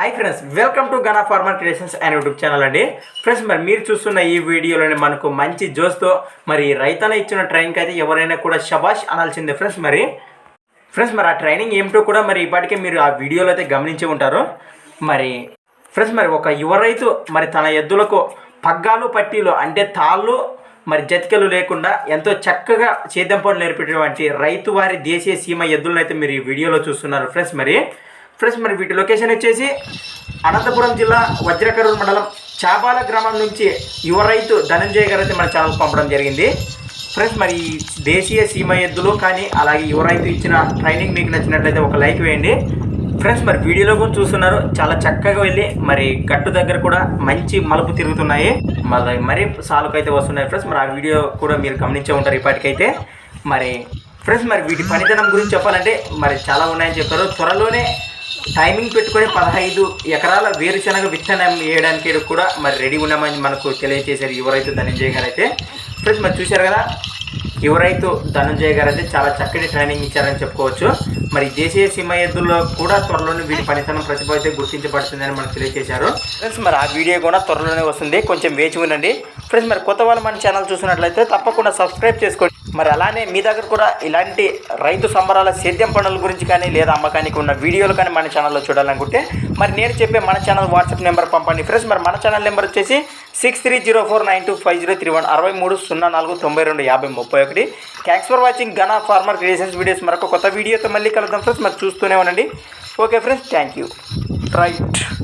Hi friends welcome to Gana farmer creations and YouTube channel అండి. Friends మరి మీరు చూస్తున్న ఈ వీడియోలోనే మనకు మంచి జోస్తో మరి రైతన ఇచ్చిన ట్రైన్కి అయితే ఎవరైనా కూడా శబాష్ అనాల్సిందే ఫ్రెండ్స్ మరి. ఫ్రెండ్స్ మరి ఆ ట్రైనింగ్ ఏమిటో కూడా మరి ఇప్పటికే మీరు ఆ వీడియోలో అయితే గమనించి ఉంటారు. మరి ఫ్రెండ్స్ మరి ఒక యువ రైతు మరి తన ఎద్దులకు పగ్గాలు పట్టీలు అంటే తాళ్ళు మరి జతికలు లేకుండా ఎంతో చక్కగా సేద్యం పనులు నేర్పేటటువంటి రైతు వారి దేశీయ సీమ ఎద్దులను అయితే మీరు ఈ వీడియోలో చూస్తున్నారు ఫ్రెండ్స్ మరి. ఫ్రెండ్స్ మరి వీటి లొకేషన్ వచ్చేసి అనంతపురం జిల్లా వజ్రకరూరు మండలం చాబాల గ్రామం నుంచి యువ రైతు ధనంజయ్ గారు అయితే మన ఛానల్ పంపడం జరిగింది. ఫ్రెండ్స్ మరి దేశీయ సీమ ఎద్దులు కానీ అలాగే యువ రైతు ఇచ్చిన ట్రైనింగ్ మీకు నచ్చినట్లయితే ఒక లైక్ వేయండి. ఫ్రెండ్స్ మరి వీడియోలో కూడా చూస్తున్నారు చాలా చక్కగా వెళ్ళి మరి గట్టు దగ్గర కూడా మంచి మలుపు తిరుగుతున్నాయి. మరి మరి సాలుకైతే వస్తున్నాయి ఫ్రెండ్స్ మరి ఆ వీడియో కూడా మీరు గమనించే ఉంటారు ఇప్పటికైతే. మరి ఫ్రెండ్స్ మరి వీటి పనితనం గురించి చెప్పాలంటే మరి చాలా ఉన్నాయని చెప్పారు త్వరలోనే టైమింగ్ పెట్టుకొని పదహైదు ఎకరాల వేరుశనగ విత్తనం వేయడానికి కూడా మరి రెడీ ఉన్నామని మనకు తెలియజేశారు యువ రైతు ధనంజయ్ గారు అయితే. ఫ్రెండ్స్ మరి చూశారు కదా యువరైతు ధనంజయ్ గారు అయితే చాలా చక్కటి ట్రైనింగ్ ఇచ్చారని చెప్పుకోవచ్చు. మరి దేశీయ సీమ కూడా త్వరలోనే వీటి పనితనం ప్రతిభ అయితే గుర్తించబడుతుందని మనకు తెలియజేశారు ఫ్రెండ్స్ మరి ఆ వీడియో కూడా త్వరలోనే వస్తుంది. కొంచెం వేచి ఉండండి. ఫ్రెండ్స్ మరి కొత్త వాళ్ళు మన ఛానల్ చూసినట్లయితే తప్పకుండా సబ్స్క్రైబ్ చేసుకోండి. మరి అలానే మీ దగ్గర కూడా ఇలాంటి రైతు సంబరాల సేద్యం పనుల గురించి కానీ లేదా అమ్మకానికి ఉన్న వీడియోలు కానీ మన ఛానల్లో చూడాలనుకుంటే మరి నేను చెప్పే మన ఛానల్ వాట్సాప్ నెంబర్ పంపండి. ఫ్రెండ్స్ మరి మన ఛానల్ నెంబర్ వచ్చేసి six three zero four nine two five zero three one అరవై మూడు సున్నా నాలుగు తొంభై రెండు యాభై ముప్పై ఒకటి. Thanks for watching Gana farmer creations videos మరొక కొత్త వీడియోతో మళ్ళీ కలుద్దాం ఫ్రెండ్స్. మరి చూస్తూనే ఉండండి. Okay friends thank you right